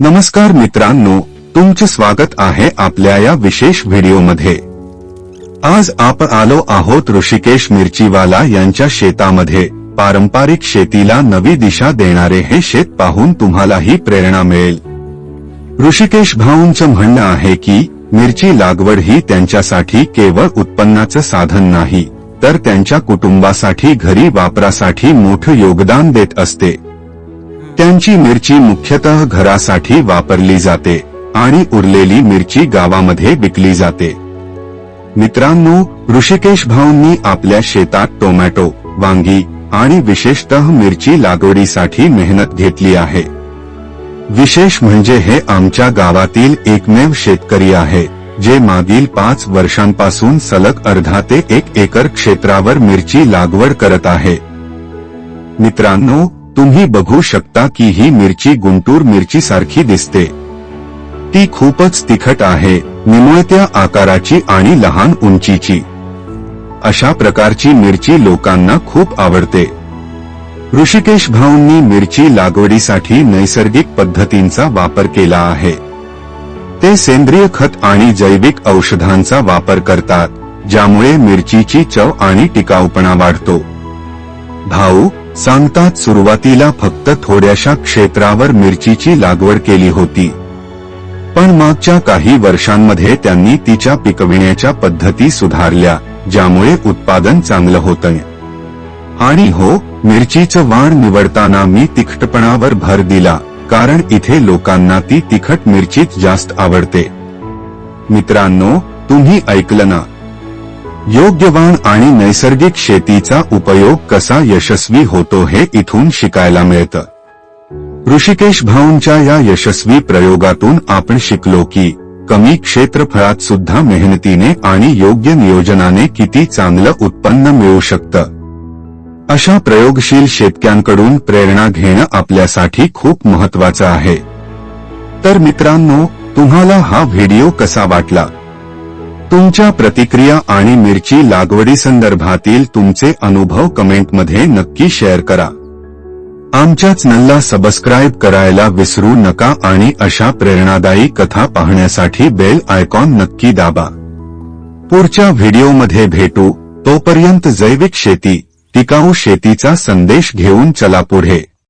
नमस्कार मित्रांनो तुमचे स्वागत आहे आपल्या या विशेष व्हिडिओमध्ये. आज आपण आलो आहोत ऋषिकेश मिरचीवाला यांच्या शेतामध्ये. पारंपरिक शेतीला नवी दिशा देणारे हे शेत पाहून तुम्हालाही प्रेरणा मिळेल. ऋषिकेश भाऊंचं म्हणणं आहे की मिरची लागवड ही त्यांच्यासाठी केवळ उत्पन्नाचं साधन नाही तर त्यांच्या कुटुंबासाठी घरी वापरासाठी मोठं योगदान देत असते. त्यांची मिरची मुख्यतः घरासाठी वापरली जाते आणि उरलेली मिरची गावामध्ये विकली जाते. मित्रांनो ऋषिकेश भाऊंनी आपल्या शेतात टोमॅटो वांगी आणि विशेषतः मिरची लागवडीसाठी मेहनत घेतली आहे. विशेष म्हणजे हे आमच्या गावातील एकमेव शेतकरी आहे जे मागील पाच वर्षांपासून सलग अर्धा ते एक एकर क्षेत्रावर मिरची लागवड करत आहे. मित्रांनो तुम्ही बघू शकता की ही मिरची गुंटूर मिरची सारखी दिसते. ती खूपच तिखट आहे निमुळत्या आकाराची आणि लहान उंचीची. अशा प्रकारची मिरची लोकांना खूप आवडते. ऋषिकेश भाऊंनी मिरची लागवडीसाठी नैसर्गिक पद्धतींचा वापर केला आहे. ते सेंद्रिय खत आणि जैविक औषधांचा वापर करतात ज्यामुळे मिरचीची चव आणि टिकाऊपणा वाढतो. भाऊ सांगतात सुरुवातीला फक्त थोड्याशा क्षेत्रावर मिरचीची लागवड केली होती. पण मागच्या काही वर्षांमध्ये त्यांनी तिच्या पिकविण्याच्या पद्धती सुधारल्या ज्यामुळे उत्पादन चांगलं होतंय. आणि हो मिरचीचं वाण निवडताना मी तिखटपणावर भर दिला कारण इथे लोकांना ती तिखट मिरचीच जास्त आवडते. मित्रांनो तुम्ही ऐकलं ना योग्य वाण आणि नैसर्गिक शेतीचा उपयोग कसा यशस्वी होतो हे इथून शिकायला मिळतं. ऋषिकेश भाऊंच्या या यशस्वी प्रयोगातून आपण शिकलो की कमी क्षेत्रफळात सुद्धा मेहनतीने आणि योग्य नियोजनाने किती चांगलं उत्पन्न मिळू शकतं. अशा प्रयोगशील शेतक्यांकडून प्रेरणा घेणं आपल्यासाठी खूप महत्वाचं आहे. तर मित्रांनो तुम्हाला हा व्हिडिओ कसा वाटला? तुमच्या प्रतिक्रिया आणि मिरची लागवडी संदर्भातील तुमचे अनुभव कमेंटमध्ये नक्की शेअर करा. आमच्या चॅनलला सबस्क्राईब करायला विसरू नका आणि अशा प्रेरणादायी कथा पाहण्यासाठी बेल आयकॉन नक्की दाबा. पुढच्या व्हिडिओमध्ये भेटू. तोपर्यंत जैविक शेती टिकाऊ शेतीचा संदेश घेऊन चला पुढे.